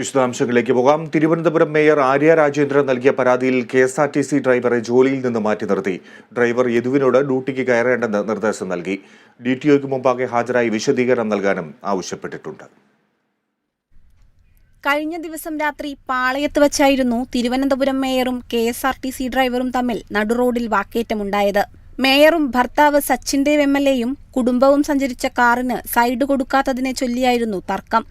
വിശദാംശങ്ങളിലേക്ക് പോകാം. തിരുവനന്തപുരം മേയർ ആര്യ രാജേന്ദ്രൻ നൽകിയ പരാതിയിൽ K S R T C ഡ്രൈവറെ ജോലിയിൽ നിന്ന് മാറ്റി നിർത്തി. ഡ്രൈവർ യദുവിനോട് ഡ്യൂട്ടിക്ക് കയറേണ്ടെന്ന് നിർദ്ദേശം നൽകി. ഡി ടി ഒക്ക് മുമ്പാകെ ഹാജരായി വിശദീകരണം നൽകാനും ആവശ്യപ്പെട്ടിട്ടുണ്ട്. കഴിഞ്ഞ ദിവസം രാത്രി പാളയത്ത് വച്ചായിരുന്നു Thiruvananthapuram മേയറും K S R T C ഡ്രൈവറും തമ്മിൽ നടുറോഡിൽ വാക്കേറ്റമുണ്ടായത്. മേയറും ഭർത്താവ് സച്ചിൻ ദേവ് എം എൽ എയും കുടുംബവും സഞ്ചരിച്ച കാറിന് സൈഡ് കൊടുക്കാത്തതിനെ ചൊല്ലിയായിരുന്നു തർക്കം.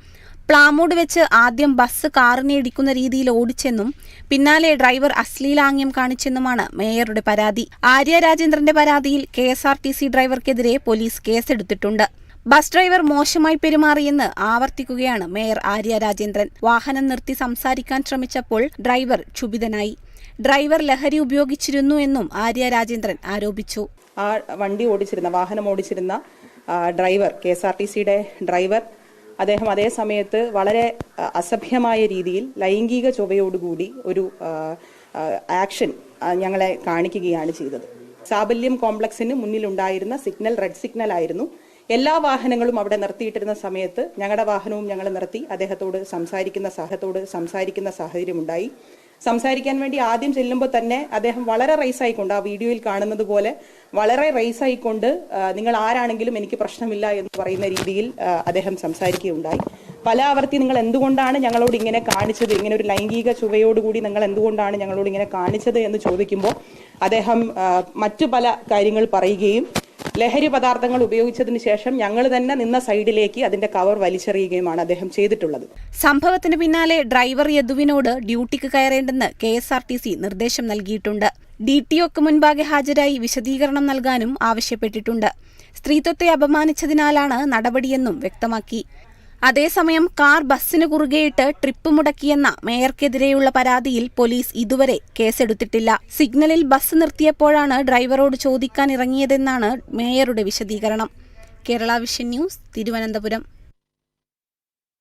പ്ലാമൂട് വെച്ച് ആദ്യം ബസ് കാറിനെ ഇടിക്കുന്ന രീതിയിൽ ഓടിച്ചെന്നും പിന്നാലെ ഡ്രൈവർ അശ്ലീലാംഗ്യം കാണിച്ചെന്നുമാണ് മേയറുടെ പരാതി. ആര്യ രാജേന്ദ്രന്റെ പരാതിയിൽ K S R T C ഡ്രൈവർക്കെതിരെ police കേസെടുത്തിട്ടുണ്ട്. ബസ് ഡ്രൈവർ മോശമായി പെരുമാറിയെന്ന് ആവർത്തിക്കുകയാണ് മേയർ ആര്യ രാജേന്ദ്രൻ. വാഹനം നിർത്തി സംസാരിക്കാൻ ശ്രമിച്ചപ്പോൾ ഡ്രൈവർ ക്ഷുഭിതനായി. ഡ്രൈവർ ലഹരി ഉപയോഗിച്ചിരുന്നു എന്നും ആര്യ രാജേന്ദ്രൻ ആരോപിച്ചു. ആ വണ്ടി ഓടിച്ചിരുന്ന വാഹനം ഓടിച്ചിരുന്ന driver K S R T സിയുടെ ഡ്രൈവർ അദ്ദേഹം അതേ സമയത്ത് വളരെ അസഭ്യമായ രീതിയിൽ ലൈംഗിക ചൊവ്വയോടുകൂടി ഒരു ആക്ഷൻ ഞങ്ങളെ കാണിക്കുകയാണ് ചെയ്തത്. സാബല്യം കോംപ്ലക്സിന് മുന്നിലുണ്ടായിരുന്ന സിഗ്നൽ റെഡ് സിഗ്നൽ ആയിരുന്നു. എല്ലാ വാഹനങ്ങളും അവിടെ നിർത്തിയിട്ടിരുന്ന സമയത്ത് ഞങ്ങളുടെ വാഹനവും ഞങ്ങൾ നിർത്തി. അദ്ദേഹത്തോട് സംസാരിക്കുന്ന സഹത്തോട് സംസാരിക്കുന്ന സാഹചര്യമുണ്ടായി. സംസാരിക്കാൻ വേണ്ടി ആദ്യം ചെല്ലുമ്പോൾ തന്നെ അദ്ദേഹം വളരെ റൈസ് ആയിക്കൊണ്ട് ആ വീഡിയോയിൽ കാണുന്നത് പോലെ വളരെ റൈസ് ആയിക്കൊണ്ട് നിങ്ങൾ ആരാണെങ്കിലും എനിക്ക് പ്രശ്നമില്ല എന്ന് പറയുന്ന രീതിയിൽ അദ്ദേഹം സംസാരിക്കുകയുണ്ടായി. പല ആവർത്തി നിങ്ങൾ എന്തുകൊണ്ടാണ് ഞങ്ങളോട് ഇങ്ങനെ കാണിച്ചത്? ഇങ്ങനെ ഒരു ലൈംഗിക ചുവയോടുകൂടി നിങ്ങൾ എന്തുകൊണ്ടാണ് ഞങ്ങളോട് ഇങ്ങനെ കാണിച്ചത്? എന്ന് ചോദിക്കുമ്പോൾ അദ്ദേഹം മറ്റു പല കാര്യങ്ങൾ പറയുകയും ലഹരി പദാർത്ഥങ്ങൾ ഉപയോഗിച്ചതിന് ശേഷം ഞങ്ങൾ തന്നെ നിന്ന സൈഡിലേക്ക് അതിന്റെ കവർ വലിച്ചെറിയുകയുമാണ് അദ്ദേഹം ചെയ്തിട്ടുള്ളത്. സംഭവത്തിന് പിന്നാലെ ഡ്രൈവർ യദുവിനോട് ഡ്യൂട്ടിക്ക് കയറേണ്ടെന്ന് K S R T C നിർദ്ദേശം നൽകിയിട്ടുണ്ട്. ഡി ടി ഒക്ക് മുൻപാകെ ഹാജരായി വിശദീകരണം നൽകാനും ആവശ്യപ്പെട്ടിട്ടുണ്ട്. സ്ത്രീത്വത്തെ അപമാനിച്ചതിനാലാണ് നടപടിയെന്നും വ്യക്തമാക്കി. അതേസമയം കാർ ബസ്സിന് കുറുകെയിട്ട് ട്രിപ്പ് മുടക്കിയെന്ന മേയർക്കെതിരെയുള്ള പരാതിയിൽ പോലീസ് ഇതുവരെ കേസെടുത്തിട്ടില്ല. സിഗ്നലിൽ ബസ് നിർത്തിയപ്പോഴാണ് ഡ്രൈവറോട് ചോദിക്കാൻ ഇറങ്ങിയതെന്നാണ് മേയറുടെ വിശദീകരണം. Kerala vision news Thiruvananthapuram.